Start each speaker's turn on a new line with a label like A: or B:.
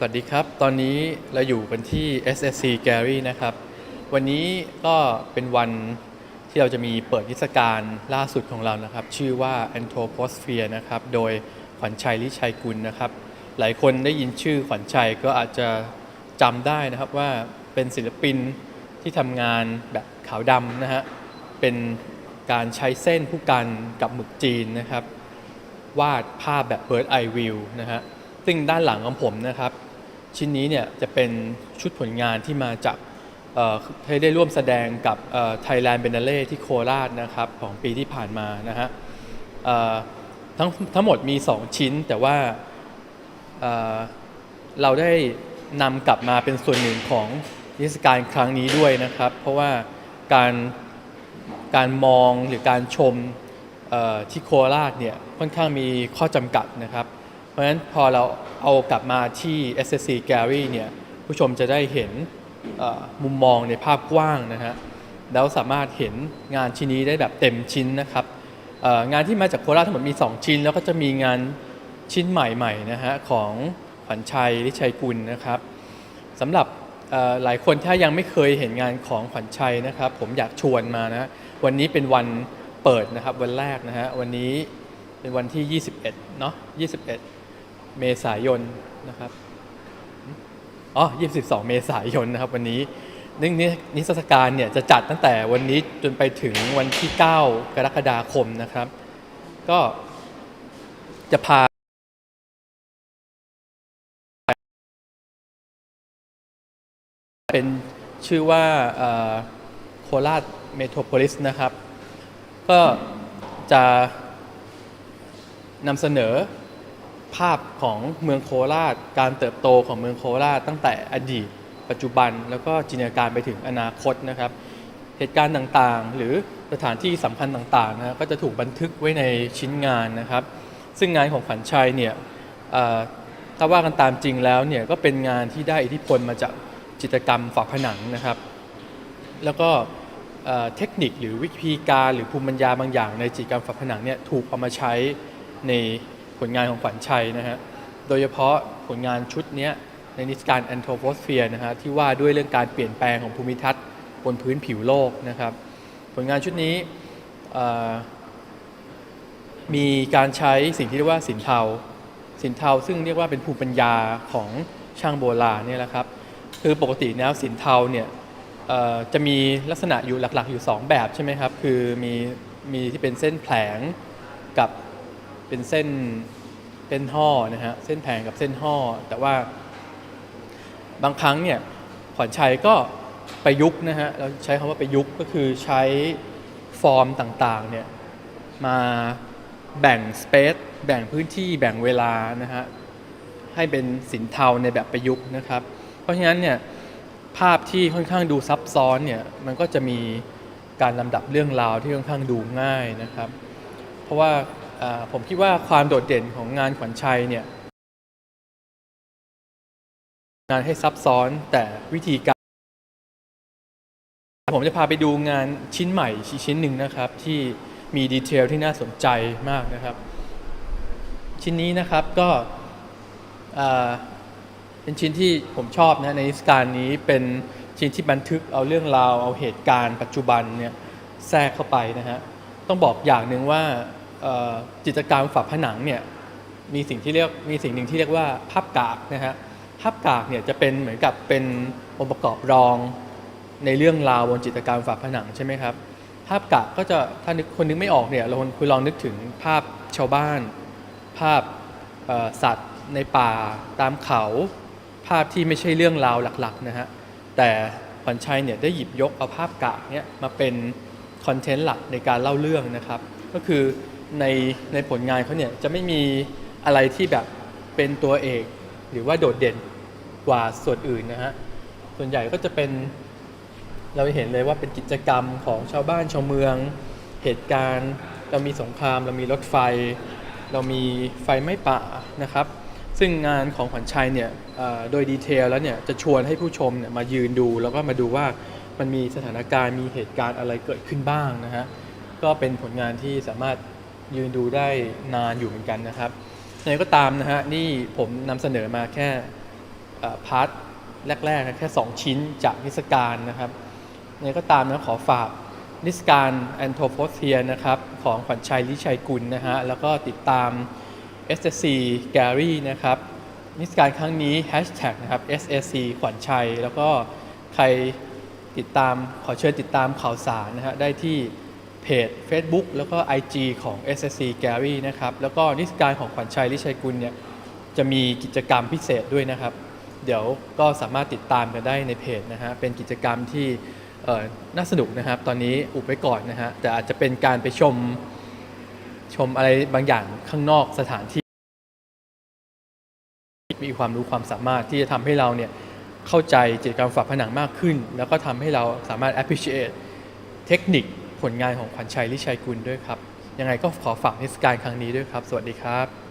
A: สวัสดีครับ ตอนนี้เราอยู่กันที่ SSC Gallery นะครับ วันนี้ก็เป็นวันที่เราจะมีเปิดนิทรรศการล่าสุดของเรานะครับ ชื่อว่า Anthroposphere นะครับ โดยขวัญชัยลิชัยกุลนะครับ หลายคนได้ยินชื่อขวัญชัยก็อาจจะจำได้นะครับว่าเป็นศิลปินที่ทำงานแบบขาวดำนะฮะ เป็นการใช้เส้นผู้กันกับหมึกจีนนะครับ วาดภาพแบบ bird eye view นะฮะซึ่งด้านหลังของผมนะครับ ชิ้นนี้เนี่ยจะเป็นชุดผลงานที่มาจากเอ่อให้ได้ร่วมแสดงกับไทยแลนด์เบนเล่ที่โคราชนะครับของปีที่ผ่านมานะฮะทั้งทั้งหมดมี 2 ชิ้นแต่ว่าเเราได้นำกลับมาเป็นส่วนหนึ่งของนิทรรศการครั้งนี้ด้วยนะครับ เพราะว่าการการมองหรือการชมที่โคราชเนี่ยค่อนข้างมีข้อจำกัดนะครับ ราะฉะนั้นพอเราเอากลับมาที่ SSC Gallery เนี่ยผู้ชมจะได้เห็นมุมมองในภาพกว้างนะฮะแล้วสามารถเห็นงานชิ้นนี้ได้แบบเต็มชิ้นนะครับงานที่มาจากโคราชทั้งหมดมี 2 ชิ้น แล้วก็จะมีงานชิ้นใหม่ๆนะฮะของขวัญชัยลิชัยกุลนะครับสำหรับหลายคนถ้ายังไม่เคยเห็นงานของขวัญชัยนะครับ ผมอยากชวนมานะวันนี้เป็นวันเปิดนะครับวันแรกนะฮะวันนี้เป็นวันที่ 21เนาะ21 เมษายนนะครับอ๋อ22 เมษายนนะครับวันนี้นึ่งนินิทรรศการเนี่ยจะจัดตั้งแต่วันนี้จนไปถึงวันที่ 9 กรกฎาคมนะครับ ก็จะพาเป็นชื่อว่าโคราชเมโทรโพลิสนะครับ ก็จะนำเสนอ ภาพของเมืองโคราช การเติบโตของเมืองโคราชตั้งแต่อดีต ปัจจุบันแล้วก็จินตนาการไปถึงอนาคตนะครับ เหตุการณ์ต่างๆ หรือสถานที่สำคัญต่างๆนะก็จะถูกบันทึกไว้ในชิ้นงานนะครับ ซึ่งงานของขวัญชัยเนี่ยถ้าว่ากันตามจริงแล้วเนี่ยก็เป็นงานที่ได้อิทธิพลมาจากจิตรกรรมฝาผนังนะครับ แล้วก็เอ่อเทคนิคหรือวิธีการหรือภูมิปัญญาบางอย่างในจิตรกรรมฝาผนังเนี่ยถูกเอามาใช้ใน ผลงานของขวัญชัยนะฮะโดยเฉพาะผลงานชุดนี้ในนิทรรศการ Anthroposphere นะฮะที่ว่าด้วยเรื่องการเปลี่ยนแปลงของภูมิทัศน์บนพื้นผิวโลกนะครับ ผลงานชุดนี้มีการใช้สิ่งที่เรียกว่าสินเทา สินเทาซึ่งเรียกว่าเป็นภูมิปัญญาของช่างโบราณเนี่ยแหละครับ คือปกติแล้วสินเทาเนี่ยจะมีลักษณะอยู่หลักๆอยู่ 2 แบบใช่ไหมครับ คือมีมีที่เป็นเส้นแผลงกับ เป็นเส้นเส้นห่อนะฮะเส้นแผงกับเส้นห่อแต่ว่าบางครั้งเนี่ยขวัญชัยก็ประยุกต์นะฮะเราใช้คำว่าประยุกต์ก็คือใช้ฟอร์มต่างๆเนี่ยมาแบ่งสเปซแบ่งพื้นที่แบ่งเวลานะฮะให้เป็นสินเทาในแบบประยุกต์นะครับ เพราะฉะนั้นเนี่ยภาพที่ค่อนข้างดูซับซ้อนเนี่ยมันก็จะมีการลำดับเรื่องราวที่ค่อนข้างดูง่ายนะครับ เพราะว่า ผมคิดว่าความโดดเด่นของงานขวัญชัยเนี่ยงานให้ซับซ้อนแต่วิธีการ ผมจะพาไปดูงานชิ้นใหม่ชิ้นหนึ่งนะครับ ที่มีดีเทลที่น่าสนใจมากนะครับ ชิ้นนี้นะครับก็เป็นชิ้นที่ผมชอบนะในนิทรรศการนี้เป็นชิ้นที่บันทึกเอาเรื่องราวเอาเหตุการณ์ปัจจุบันเนี่ยแทรกเข้าไปนะฮะต้องบอกอย่างหนึ่งว่า จิตรกรรมฝาผนังเนี่ยมีสิ่งที่เรียกมีสิ่งหนึ่งที่เรียกว่าภาพกากนะฮะภาพกากเนี่ยจะเป็นเหมือนกับเป็นองค์ประกอบรองในเรื่องราวบนจิตรกรรมฝาผนังใช่ไหมครับภาพกะก็จะถ้านึกคนนึกไม่ออกเนี่ยเราคุณลองนึกถึงภาพชาวบ้าน ภาพสัตว์ในป่าตามเขา ภาพที่ไม่ใช่เรื่องราวหลักๆนะฮะแต่ขวัญชัยเนี่ยได้หยิบยกเอาภาพกะเนี่ยมาเป็นคอนเทนต์หลักในการเล่าเรื่องนะครับ ก็คือ ในในผลงานเขาเนี่ยจะไม่มีอะไรที่แบบเป็นตัวเอก หรือว่าโดดเด่นกว่าส่วนอื่นนะฮะส่วนใหญ่ก็จะเป็นเราเห็นเลยว่าเป็นกิจกรรมของชาวบ้านชาวเมือง เหตุการณ์ เรามีสงคราม เรามีรถไฟ เรามีไฟไหม้ป่านะครับ ซึ่งงานของขวัญชัยเนี่ยโดยดีเทลแล้วเนี่ยจะชวนให้ผู้ชมเนี่ยมายืนดู แล้วก็มาดูว่ามันมีสถานการณ์มีเหตุการณ์อะไรเกิดขึ้นบ้างนะฮะก็เป็นผลงานที่สามารถ ยืนดูได้นานอยู่เหมือนกันนะครับยังไงก็ตามนะฮะนี่ผมนำเสนอมาแค่พาร์ทแรกๆนะแค่ 2 ชิ้นจากนิทรรศการนะครับยังไงก็ตามนะขอฝากนิทรรศการแอนโทโพสเทียนะครับของขวัญชัยลิชัยกุลนะฮะแล้วก็ติดตาม SSC Gary นะครับนิทรรศการครั้งนี้ Hashtag นะครับ SSC ขวัญชัย แล้วก็ใครติดตามขอเชิญติดตามข่าวสารนะฮะได้ที่ เพจ Facebook แล้วก็ IG ของ SSC Gary นะครับ แล้วก็นิทรรศการของขวัญชัยลิชัยกุลเนี่ยจะมีกิจกรรมพิเศษด้วยนะครับ เดี๋ยวก็สามารถติดตามกันได้ในเพจนะฮะเป็นกิจกรรมที่น่าสนุกนะครับ ตอนนี้อุบไว้ก่อนนะฮะแต่อาจจะเป็นการไปชมชมอะไรบางอย่างข้างนอกสถานที่ มีความรู้ความสามารถที่จะทำให้เราเนี่ยเข้าใจจิตกรรมฝาผนังมากขึ้น แล้วก็ทำให้เราสามารถ appreciate เทคนิค ผลงานของขวัญชัยลิชัยกุลด้วยครับ ยังไงก็ขอฝากนิทศกาลครั้งนี้ด้วยครับ สวัสดีครับ